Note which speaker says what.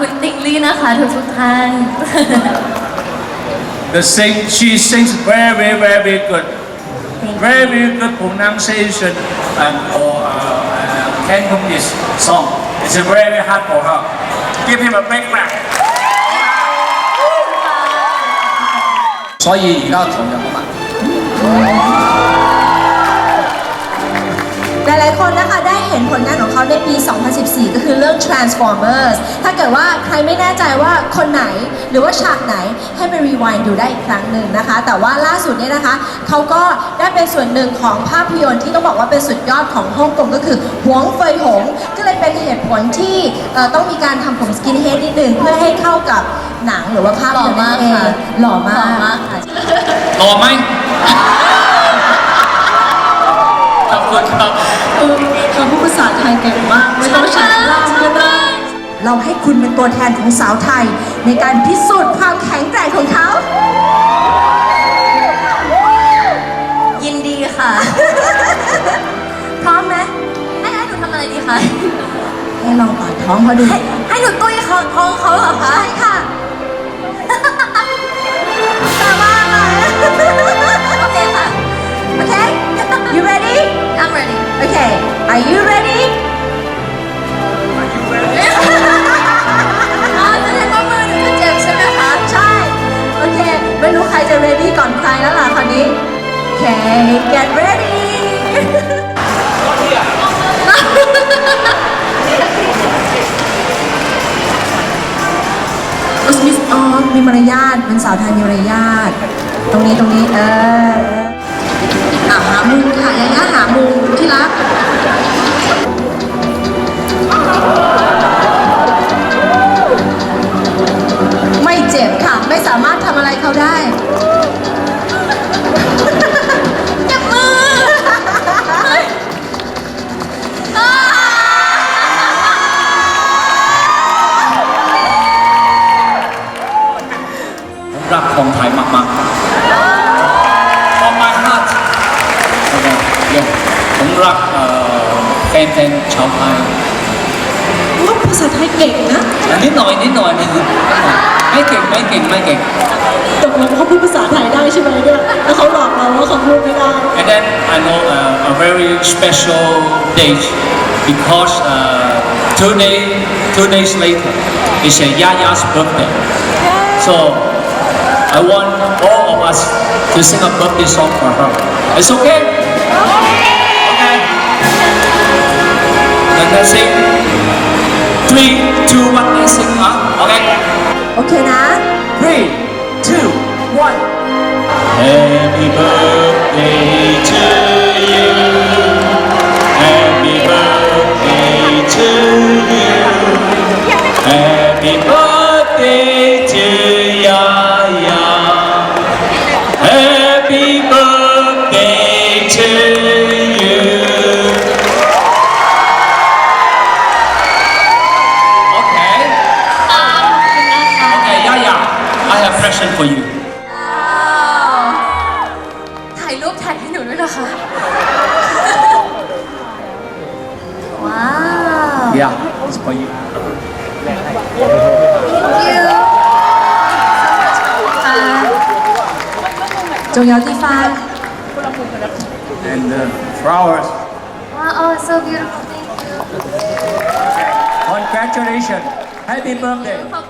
Speaker 1: คุณติงลี่นะคะทุกทุกๆท่าน
Speaker 2: The sing, she sings very, very good. Very good pronunciation and for uh, uh, Cantonese song. It's very hard for her. Give him a big clap.
Speaker 3: 所以而家同样啊嘛。
Speaker 4: หลายๆคนนะคะได้เห็ ้ นผลงานของเขาในปี 2014 ก็คือเรื่อง Transformers ถ้าเกิดว่าใครไม่แน่ใจว่าคนไหนหรือว่าฉากไหนให้ไปรีว i ยดูได้อีกครั้งหนึ่งนะคะ แต่ว่าล่าสุดเนี่ยนะคะเขาก็ได้เป็นส่วนหนึ่งของภาพยนตร์ที่ต้องบอกว่าเป็นสุดยอดของฮ่องกงก็คือหวงเฟยหง ก็เลยเป็นเหตุผลที่เอ่อต้องมีการทำผมสกินเฮดนิดนึงเพื่อให้เข้ากับหนังหรือว่าภาพ
Speaker 1: หล่อย
Speaker 4: นตร์
Speaker 1: มาก
Speaker 4: นั่นเอง
Speaker 1: ค่ะ
Speaker 4: หล่อ
Speaker 1: หล่อ
Speaker 4: มาก
Speaker 1: มากค่ะ
Speaker 3: หล่อไหมขอบคุณครับ
Speaker 4: เขาพูดภาษาไทยเก่งมาก ไม่ต้องใช้ล่ามก็ได้เราให้คุณเป็นตัวแทนของสาวไทย ในการพิสูจน์ความแข็งแกร่งของเขา
Speaker 1: ยินดีค่ะ
Speaker 4: พร้อมไหม
Speaker 1: ให้ให้หนูทำอะไรดีคะ
Speaker 4: ให้ลองกอดท้องเขาดู
Speaker 1: ให้ให้หนูตุ้ยเขาท้องเขาเหรอคะ
Speaker 4: ใช่ค่ะ okay are you ready
Speaker 1: อ๋อจะเห็นว่ามือหนูจะเจ็บใช่ไหมคะ
Speaker 4: ใช่ โอเค ไม่รู้ใครจะ ready ก่อนใครแล้วล่ะคราวนี้ okay get ready อุสมิสออมีมารยาทเป็นสาวไทยมีมารยาท ตรงนี้ตรงนี้เออ
Speaker 3: ผมรักคนไทยมากๆ From my heart เดี๋ยวผมรักเอ่อแฟนๆชาวไทย
Speaker 4: ว่าภาษาไทยเก่งนะ
Speaker 3: นิดหน่อยนิดหน่อยนิดหน่อยไม่เก่งไม่เก่งไม่เก่ง
Speaker 4: ตกลงเขาพูดภาษาไทยได้ใช่ไหมเนี่ยแล้วเขาหลอกเราว่าเขาพูดไม่ได้
Speaker 3: And then I know uh, a very special date because uh, two day two days later is a Yaya's birthday. So I want all of us to sing a birthday song for her. It's okay? Okay. Then let's sing. Three, two, one, let's sing, huh? Okay?
Speaker 4: Okay na?
Speaker 3: Three, two, one. Happy birthday to you. Happy birthday to you. Happy birthday to you. I have a question for you.
Speaker 1: ถ่ายรูปถ่ายให้หนูด้วยนะคะ ว้าว
Speaker 3: Yeah, it's for you.
Speaker 1: thank you ค่ะ
Speaker 4: จงเยาวที่ฟ้า
Speaker 2: And the flowers.
Speaker 1: ว้าว oh so beautiful thank you
Speaker 2: Congratulations. Happy birthday.
Speaker 1: ขอบคุณ